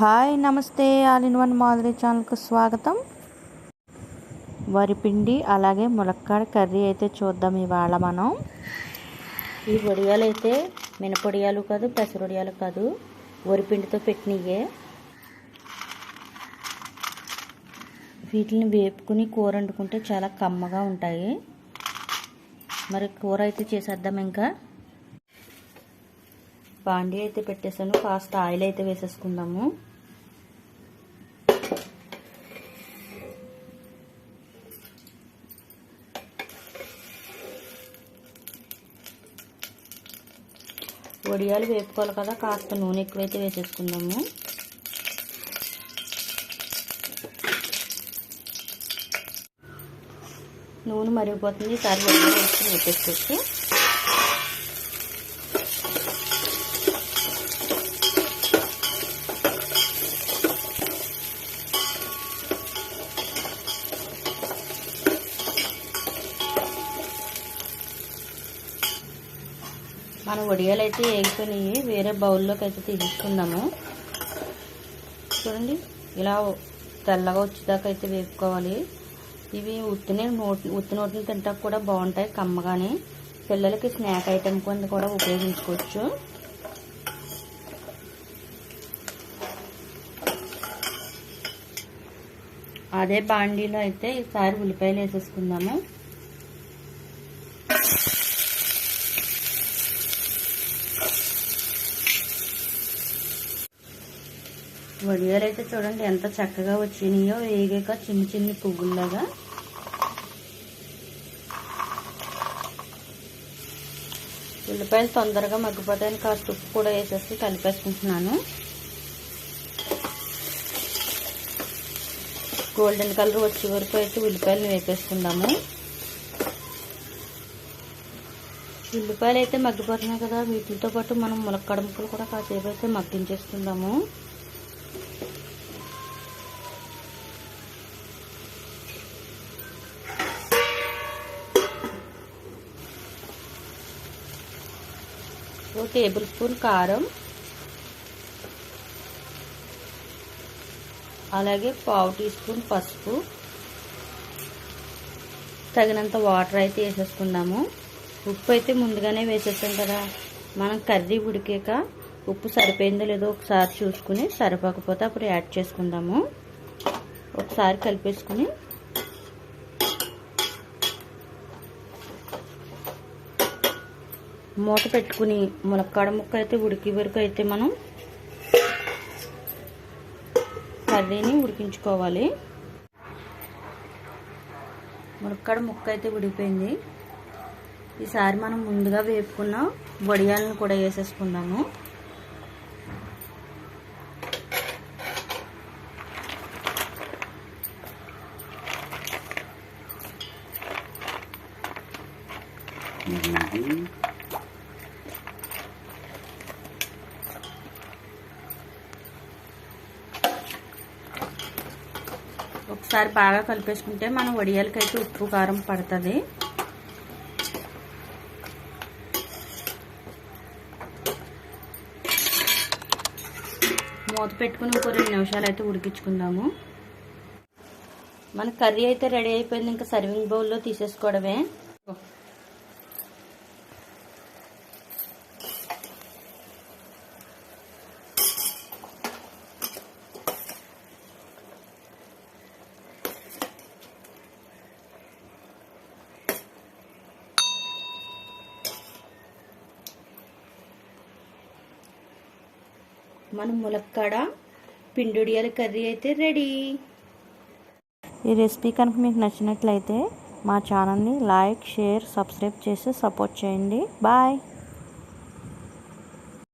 Hi నమస్తే. All in one Madhuri ఛానల్కు స్వాగతం. వరిపిండి అలాగే ములక్కాడ కర్రీ అయితే చూద్దాం ఇవాళ మనం. ఈ వడియాలు అయితే మినపొడియాలు కాదు పెసరొడియాలు కాదు వరిపిండితో పెట్టినయే వీటిని వేపుకుని కూర వండుకుంటే చాలా కమ్మగా ఉంటాయి. మరి కూర అయితే చేసేద్దాం ఇంకా. బాండీ అయితే పెట్టేసాను కాస్త ఆయిల్ అయితే వేసేసుకుందాము. వడియాలు వేపుకోవాలి కదా కాస్త నూనె ఎక్కువైతే వేసేసుకుందాము. నూనె మరిగిపోతుంది ఈసారి వడియాలు వేసుకుని మన వడియాలు అయితే వేగిపోయినాయి వేరే బౌల్లోకి అయితే తీసుకుందాము. చూడండి ఇలా తెల్లగా వచ్చేదాకా అయితే వేపుకోవాలి. ఇవి ఉత్తినే నోటి ఉత్తి నోటిని తింటాక కూడా బాగుంటాయి కమ్మగానే. పిల్లలకి స్నాక్ ఐటెం కింద కూడా ఉపయోగించుకోవచ్చు. అదే బాండీలో అయితే ఈసారి ఉల్లిపాయలు వేసేసుకుందాము. వడియాలు అయితే చూడండి ఎంత చక్కగా వచ్చినాయో వేగాక చిన్ని చిన్ని పువ్వుల్లాగా. ఉల్లిపాయలు తొందరగా మగ్గిపోతాయని కాస్త ఉప్పు కూడా వేసేసి కలిపేసుకుంటున్నాను. గోల్డెన్ కలర్ వచ్చే వరకు అయితే ఉల్లిపాయలు వేపేసుకుందాము. ఉల్లిపాయలు అయితే మగ్గిపోతున్నాయి కదా వీటితో పాటు మనం ములక్కడ ముక్కలు కూడా కాసేపు అయితే మగ్గించేసుకుందాము. ఓ టేబుల్ స్పూన్ కారం అలాగే పావు టీ స్పూన్ పసుపు తగినంత వాటర్ అయితే వేసేసుకుందాము. ఉప్పు అయితే ముందుగానే వేసేసాం కదా. మనం కర్రీ ఉడికాక ఉప్పు సరిపోయిందో లేదో ఒకసారి చూసుకుని సరిపోకపోతే అప్పుడు యాడ్ చేసుకుందాము. ఒకసారి కలిపేసుకుని మూత పెట్టుకుని ములక్కాడ ముక్క అయితే ఉడికి వరకు అయితే మనం కర్రీని ఉడికించుకోవాలి. ములక్కాడ ముక్క అయితే ఉడికిపోయింది. ఈసారి మనం ముందుగా వేపుకున్న వడియాలను కూడా వేసేసుకుందాము. ఒకసారి బాగా కలిపేసుకుంటే మనం వడియాలకైతే ఉప్పు కారం పడుతుంది. మూత పెట్టుకుని ఇంకో రెండు నిమిషాలు అయితే ఉడికించుకుందాము. మన కర్రీ అయితే రెడీ అయిపోయింది. ఇంకా సర్వింగ్ బౌల్లో తీసేసుకోవడమే. మన ములక్కాడ పిండుడియాల కర్రీ అయితే రెడీ. ఈ రెసిపీ కనుక మీకు నచ్చినట్లయితే మా ఛానల్ని లైక్ షేర్ సబ్స్క్రైబ్ చేసి సపోర్ట్ చేయండి. బాయ్.